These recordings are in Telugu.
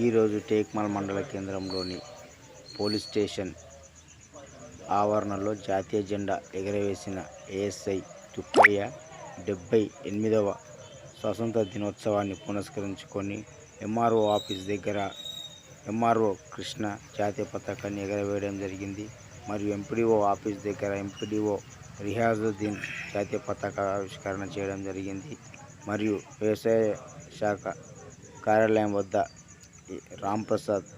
ఈరోజు టేక్మల్ మండల కేంద్రంలోని పోలీస్ స్టేషన్ ఆవరణలో జాతీయ జెండా ఎగరవేసిన ఏఎస్ఐ తుప్పయ్య డెబ్బై ఎనిమిదవ స్వతంత్ర దినోత్సవాన్ని పునస్కరించుకొని ఎంఆర్ఓ ఆఫీస్ దగ్గర ఎంఆర్ఓ కృష్ణ జాతీయ పతాకాన్ని ఎగరవేయడం జరిగింది. మరియు ఎంపీడీఓ ఆఫీస్ దగ్గర ఎంపీడీఓ రియాజుద్దీన్ జాతీయ పతాక ఆవిష్కరణ చేయడం జరిగింది. మరియు వ్యవసాయ శాఖ కార్యాలయం వద్ద రాంప్రసాద్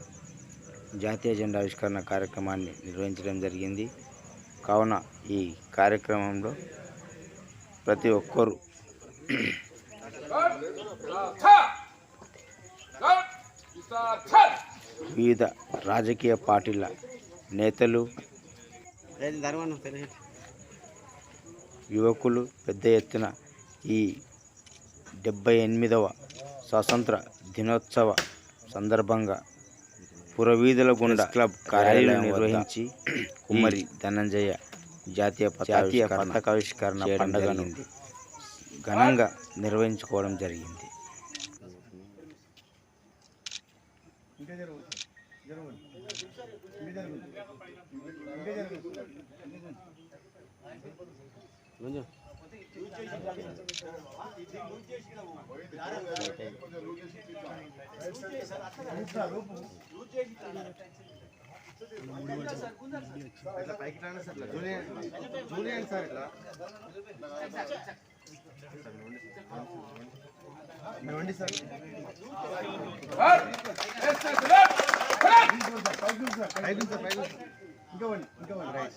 జాతీయ జెండా ఆవిష్కరణ కార్యక్రమాన్ని నిర్వహించడం జరిగింది. కావున ఈ కార్యక్రమంలో ప్రతి ఒక్కరూ వివిధ రాజకీయ పార్టీల నేతలు యువకులు పెద్ద ఎత్తున ఈ డెబ్బై ఎనిమిదవ స్వాతంత్ర దినోత్సవ సందర్భంగా పురవీధుల గుండా క్లబ్ కార్యాలయం నిర్వహించి కుమ్మరి ధనంజయ జాతీయ జాతీయ పతాకావిష్కరణ పండుగను ఘనంగా నిర్వహించుకోవడం జరిగింది. ఇట్లా పైకి రాండి సార్ ఇట్లా జూనియర్ జూనియర్ సార్ ఇట్లా ఇవ్వండి సార్ పైకి సార్ పైకి ఇంకా వండి ఇంకా వండి రైట్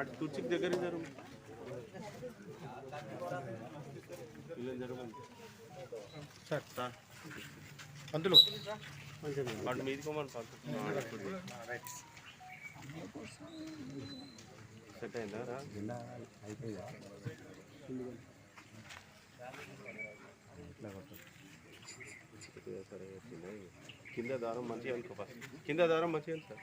అటు తుర్చికి దగ్గర జరుగు. సార్. సార్ పంతులు వాడు మీది కొమ్మని సెట్ అయిందా? రా. సరే వచ్చింది. కింద దారం మంచిగా అనుకో ఫస్ట్. కింద దారం మంచిగా సరే.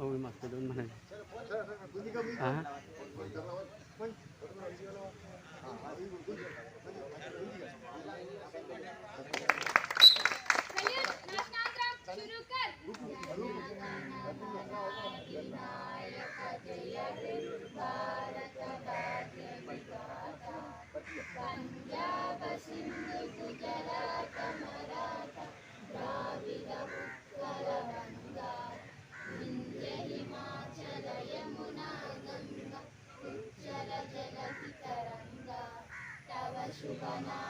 Oh, may master doon man. Ha? Punjab Sindhu Gujarat 하나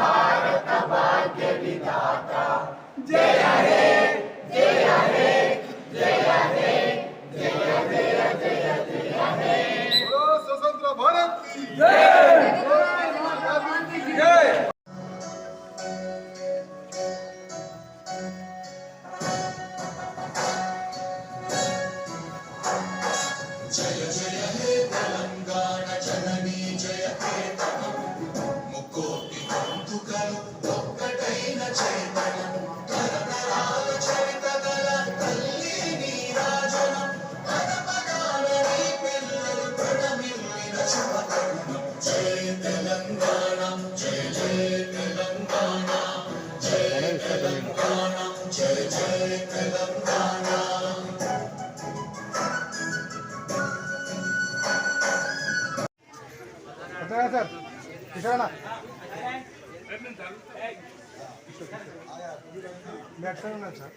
Bharata ಭಾಗ್ಯ ವಿಧಾತ ಜಯ ಹೇ ಜಯ ಹೇ ಜಯ ಹೇ ಜಯ ಜಯ ಜಯ ಜಯ ಹೇ ಸ್ವತಂತ್ರ ಭಾರತ್ ಜಯ ఇక్కడనా మీరు ఎక్కడ ఉన్నారు సార్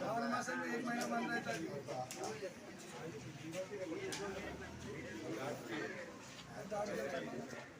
सावन मास में एक महीना बन रहा था Thank you.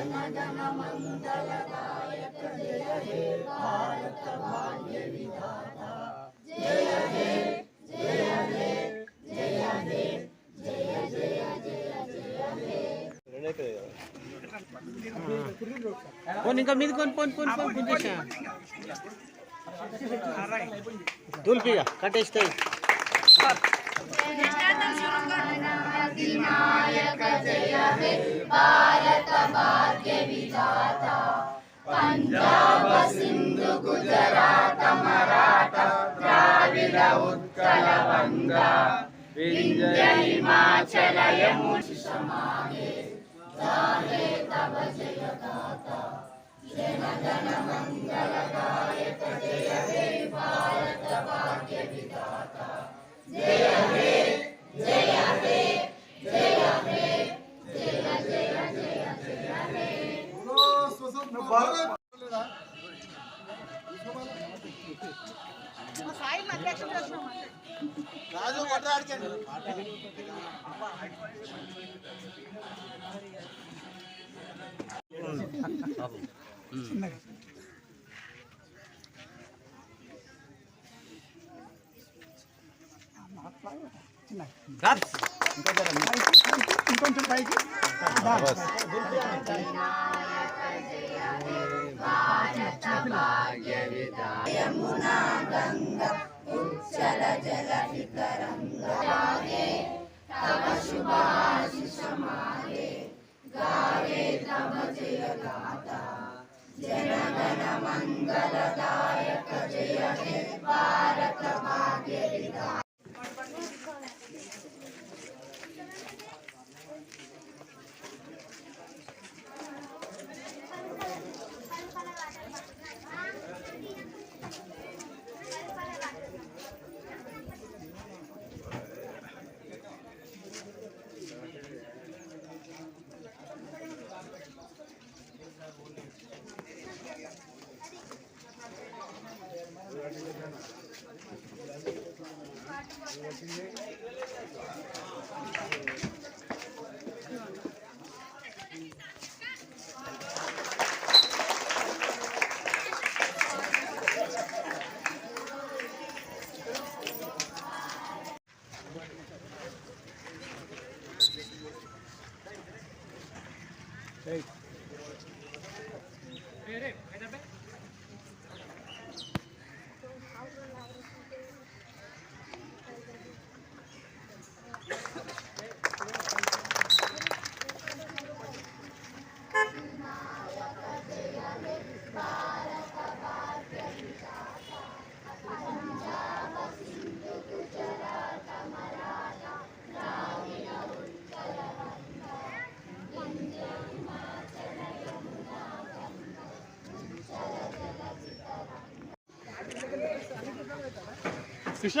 जनगणमङ्गलदायक जय हे भारत भाग्य विधाता जय हे जय हे जय हे जय जय जय जय हे పోన్ ఇంకా మీద కొని పోన్ పోన్ పోన్ గుంజేసా దూల్పిగా కట్టేస్తాయి ಗಂಗಾ ವಿಂಧ್ಯ ಹಿಮಾಚಲ ಯಮುನಿ ಸಮಾನೆ ಗಾಯೆ ತವ ಜಯ ಗಾತ ಜನ ಗಣ ಮಂಗಲ ಗಾಯಕ ಜಯ ಹೇ ಭಾರತ ಭಾಗ್ಯ ವಿಧಾತ ಜಯ ಹೇ ಜಯ ಹೇ ಜಯ ಹೇ ಜಯ ಜಯ ಜಯ ಜಯ ಹೇ ಸ್ವತಂತ್ರ ಭಾರತ ఇంకొంచెం పైకి భాగ్య విదాయమునా గంగా उच्चल जलधितरङ्गरागे तव शुभाशिषमाले गाये तव जयगाथा जनगणमङ्गलदायक जय हे भारतभाग्यविदा ಕೃಷ್ಣ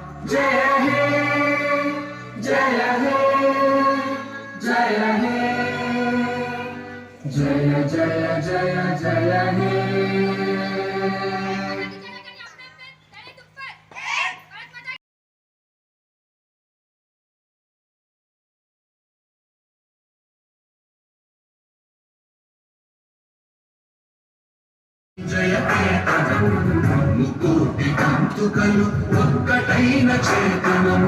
जय हे जय हे जय हे जय जय जय जय हे జయ ముక్కు అంతుకలు ఒక్క నవీన చేతనం